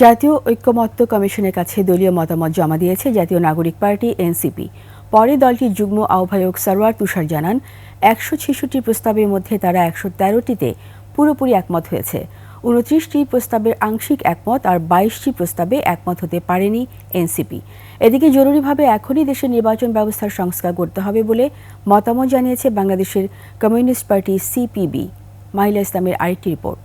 জাতীয় ঐক্যমত্য কমিশনের কাছে দলীয় মতামত জমা দিয়েছে জাতীয় নাগরিক পার্টি, এনসিপি। পরে দলটির যুগ্ম আহ্বায়ক সরওয়ার তুষার জানান, একশো ছেষট্টি প্রস্তাবের মধ্যে তারা একশো তেরোটিতে পুরোপুরি একমত হয়েছে। উনত্রিশটি প্রস্তাবের আংশিক একমত আর বাইশটি প্রস্তাবে একমত হতে পারেনি এনসিপি। এদিকে জরুরিভাবে এখনই দেশের নির্বাচন ব্যবস্থার সংস্কার করতে হবে বলে মতামত জানিয়েছে বাংলাদেশের কমিউনিস্ট পার্টি সিপিবি। মাহিলা ইসলামের আরেকটি রিপোর্ট।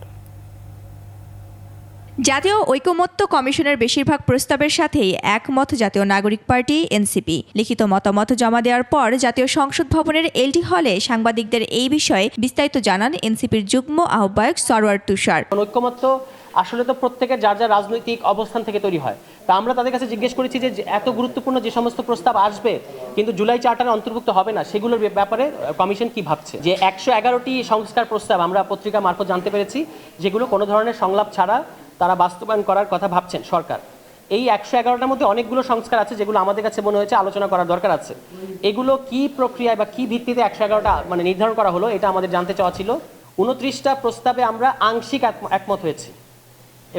জাতীয় ঐকমত্য কমিশনের বেশিরভাগ প্রস্তাবের সাথেই একমত জাতীয় নাগরিক পার্টি, এনসিপি। লিখিত মতামত জমা দেওয়ার পর জাতীয় সংসদ ভবনের এলটি হলে সাংবাদিকদের এই বিষয়ে বিস্তারিত জানান এনসিপির যুগ্ম আহ্বায়ক সরওয়ার তুষার। কারণ ঐক্যমত্য আসলে তো প্রত্যেকের যার যার রাজনৈতিক অবস্থান থেকে তৈরি হয়। তা আমরা তাদের কাছে জিজ্ঞেস করেছি যে এত গুরুত্বপূর্ণ যে সমস্ত প্রস্তাব আসবে, কিন্তু জুলাই চার্টারে অন্তর্ভুক্ত হবে না, সেগুলোর ব্যাপারে কমিশন কি ভাবছে? যে একশো এগারোটি সংস্কার প্রস্তাব আমরা পত্রিকা মারফত জানতে পেরেছি, যেগুলো কোনো ধরনের সংলাপ ছাড়া তারা বাস্তবায়ন করার কথা ভাবছেন সরকার। এই একশো এগারোটার মধ্যে অনেকগুলো সংস্কার আছে যেগুলো আমাদের কাছে মনে হয়েছে আলোচনা করার দরকার আছে। এগুলো কি প্রক্রিয়ায় বা কি ভিত্তিতে একশো এগারোটা মানে নির্ধারণ করা হলো, এটা আমাদের জানতে চাওয়া ছিল। উনত্রিশটা প্রস্তাবে আমরা আংশিক একমত হয়েছি।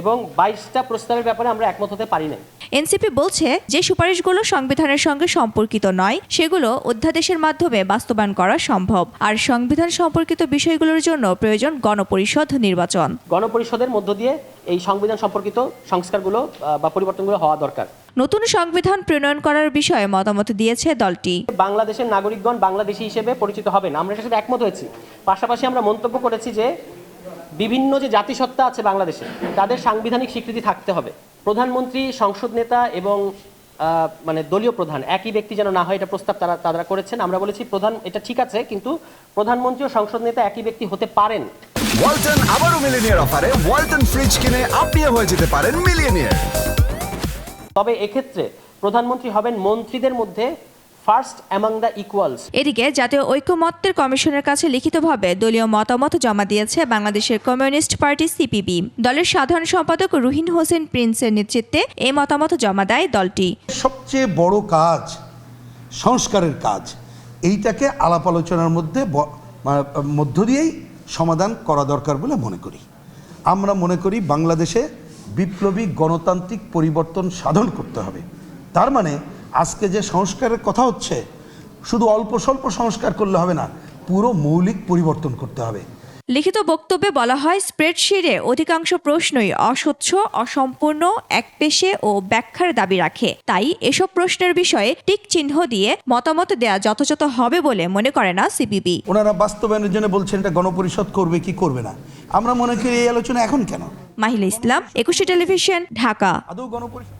এবং বাইশটা প্রস্তাবের ব্যাপারে আমরা একমত হতে পারি নাই। এনসিপি বলছে যে সুপারিশগুলো সংবিধানের সঙ্গে সম্পর্কিত নয় সেগুলো অধ্যাদেশের মাধ্যমে বাস্তবায়ন করা সম্ভব। আর সংবিধান সম্পর্কিত বিষয়গুলোর জন্য প্রয়োজন গণপরিষদ নির্বাচন। গণপরিষদের মধ্য দিয়ে এই সংবিধান সম্পর্কিত সংস্কারগুলো বা পরিবর্তনগুলো হওয়া দরকার। নতুন সংবিধান প্রণয়ন করার বিষয়ে মতামত দিয়েছে দলটি। বাংলাদেশের নাগরিকগণ বাংলাদেশি হিসেবে পরিচিত হবেন। আমরা সাথে একমত হয়েছি। পাশাপাশি আমরা মন্তব্য করেছি যে বিভিন্ন যে জাতিসত্তা আছে বাংলাদেশে তাদের সাংবিধানিক স্বীকৃতি থাকতে হবে। প্রধানমন্ত্রী সংসদ নেতা এবং মানে দলীয় প্রধান একই ব্যক্তি যেন না হয় এটা প্রস্তাব তারা তারা করেছেন। আমরা বলেছি প্রধান এটা ঠিক আছে কিন্তু প্রধানমন্ত্রী ও সংসদ নেতা একই ব্যক্তি হতে পারেন। ওয়ালটন আবারও মিলিনিয়ার অফারে ওয়ালটন ফ্রিজ কিনে আপনিও হয়ে যেতে পারেন মিলিয়নিয়ার। তবে এক্ষেত্রে প্রধানমন্ত্রী হবেন মন্ত্রীদের মধ্যে ফার্স্ট অ্যামাং দ্য ইকুয়ালস এদিকে জাতীয় ঐক্যমত্যের কমিশনের কাছে লিখিতভাবে দলীয় মতামত জমা দিয়েছে বাংলাদেশের কমিউনিস্ট পার্টি সিপিবি। দলের সাধারণ সম্পাদক রুহিন হোসেন প্রিন্সের নেতৃত্বে এই মতামত জমা দেয় দলটি। সবচেয়ে বড় কাজ সংস্কারের কাজ এইটাকে আলাপ আলোচনার মধ্যে মধ্য দিয়েই সমাধান করা দরকার বলে মনে করি। আমরা মনে করি বাংলাদেশে বিপ্লবী গণতান্ত্রিক পরিবর্তন সাধন করতে হবে। তার মানে আজকে যে সংস্কারের কথা হচ্ছে শুধু অল্প স্বল্প সংস্কার করলে হবে না পুরো মৌলিক পরিবর্তন করতে হবে। লিখিত বক্তব্যে বলা হয় স্প্রেডশিটে অধিকাংশ প্রশ্নই অস্বচ্ছ অসম্পূর্ণ একপেশে ও ব্যাখ্যার দাবি রাখে। তাই এসব প্রশ্নের বিষয়ে টিক চিহ্ন দিয়ে মতামত দেয়া যথাযথ হবে বলে মনে করে না সিপিবি। ওনারা বাস্তবায়নের জন্য বলছেন এটা গণপরিষদ করবে কি করবে না। আমরা মনে করি এই আলোচনা এখন কেন? মাহিলা ইসলাম একুশে টেলিভিশন ঢাকা। আদৌ গণপরিষদ